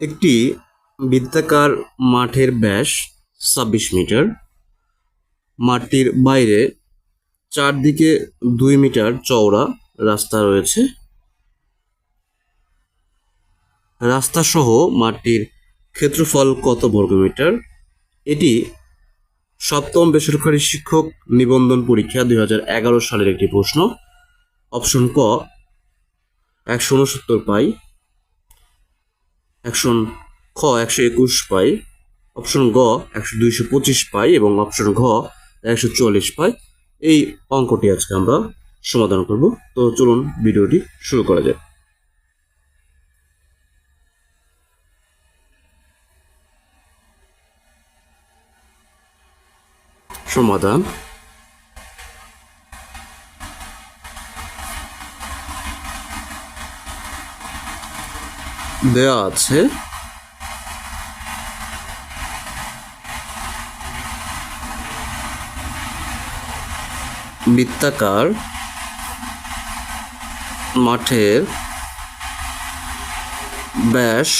একটি বৃত্তাকার মাঠের ব্যাস ছাব্বিশ মিটার। মাঠটির বাইরে চারদিকে দুই মিটার চওড়া রাস্তা রয়েছে। রাস্তা সহ মাঠটির ক্ষেত্রফল কত বর্গমিটার এটি সপ্তম বেসরকারি শিক্ষক নিবন্ধন পরীক্ষা দুই হাজার এগারো সালের একটি প্রশ্ন। অপশন ক, একশো উনসত্তর পাই। অপশন খ একশো একুশ পাই, অপশন গ একশো দুইশো পঁচিশ পাই এবং অপশন ঘ একশো চল্লিশ পাই। এই অঙ্কটি আজকে আমরা সমাধান করব। তো চলুন ভিডিওটি শুরু করা যাক। সমাধান দেওয়া আছে। বৃত্তাকার মাঠের ব্যাস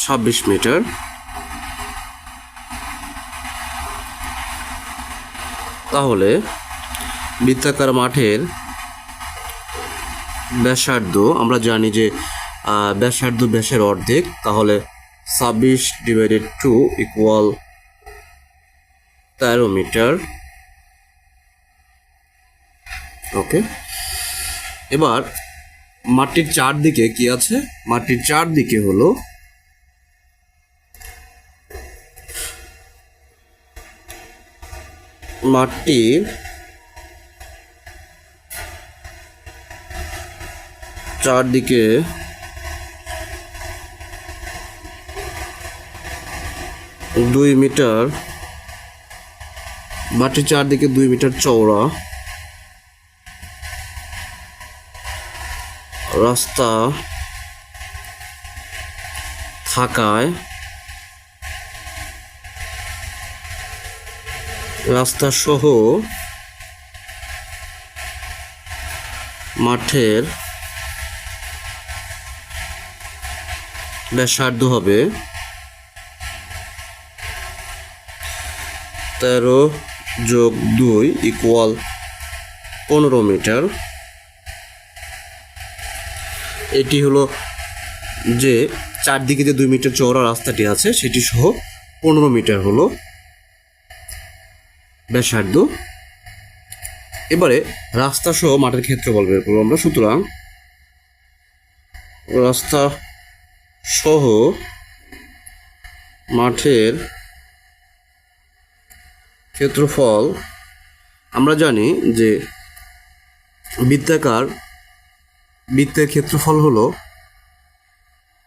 ছাব্বিশ মিটার। তাহলে বৃত্তাকার মাঠের ব্যাসার্ধ আমরা জানি যে ব্যাসার্ধ ব্যাসের অর্ধেক, তাহলে ছাব্বিশ ডিভাইডেড টু ইকুয়াল তেরো মিটার। ওকে এবার মাটির চারদিকে কি আছে? মাটির চারদিকে হলো মাটির চারদিকে দুই মিটার মাটির চারদিকে দুই মিটার চওড়া রাস্তা থাকায় রাস্তা সহ মাঠের ব্যাসার্ধ হবে তেরো যোগ দুই ইকুয়াল পনেরো মিটার। এটি হলো যে চারদিকে যে দুই মিটার চওড়া রাস্তাটি আছে, সেটি সহ পনেরো মিটার হলো ব্যাসার্ধ। এবারে রাস্তা সহ মাঠের ক্ষেত্রফল বের করব আমরা, সুতরাং রাস্তা সহ মাঠের ক্ষেত্রফল, আমরা জানি যে বৃত্তাকার, বৃত্তের ক্ষেত্রফল হলো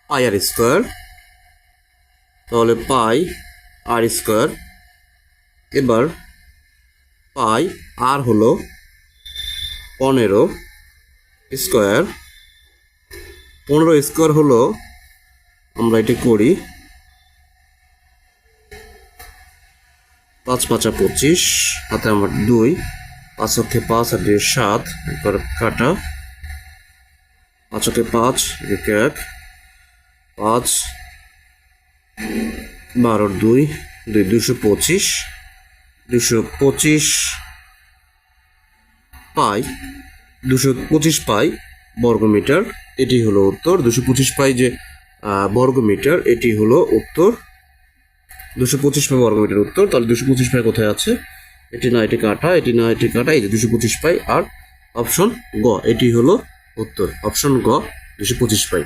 পাই আর স্কোয়ার। তাহলে পাই আর স্কোয়ার, এবার পাই আর হলো পনেরো স্কোয়ার। পনেরো স্কোয়ার হলো আমরা এটি করি পাঁচ পাঁচা পঁচিশ, হাতে আমার দুই, পাঁচ অক্ষে পাঁচ আর দুই সাত একবার কাটা। পাঁচ অক্ষে পাঁচ, এক এক। পাঁচ, বারো দুই দুই দুশো পঁচিশ দুশো পঁচিশ পাই, দুশো পঁচিশ পাই বর্গমিটার। এটি হলো উত্তর, দুশো পঁচিশ পাই যে বর্গমিটার, এটি হলো উত্তর। দুশো পঁচিশ পাই বর্গমিটার উত্তর, তাহলে দুশো পঁচিশ পাই কোথায় আছে? এটি না, এটি কাঁটা, এটি না, এটি কাটা, এই যে দুশো পঁচিশ পাই আর অপশন গ, এটি হলো উত্তর। অপশন গ, দুশো পঁচিশ পাই।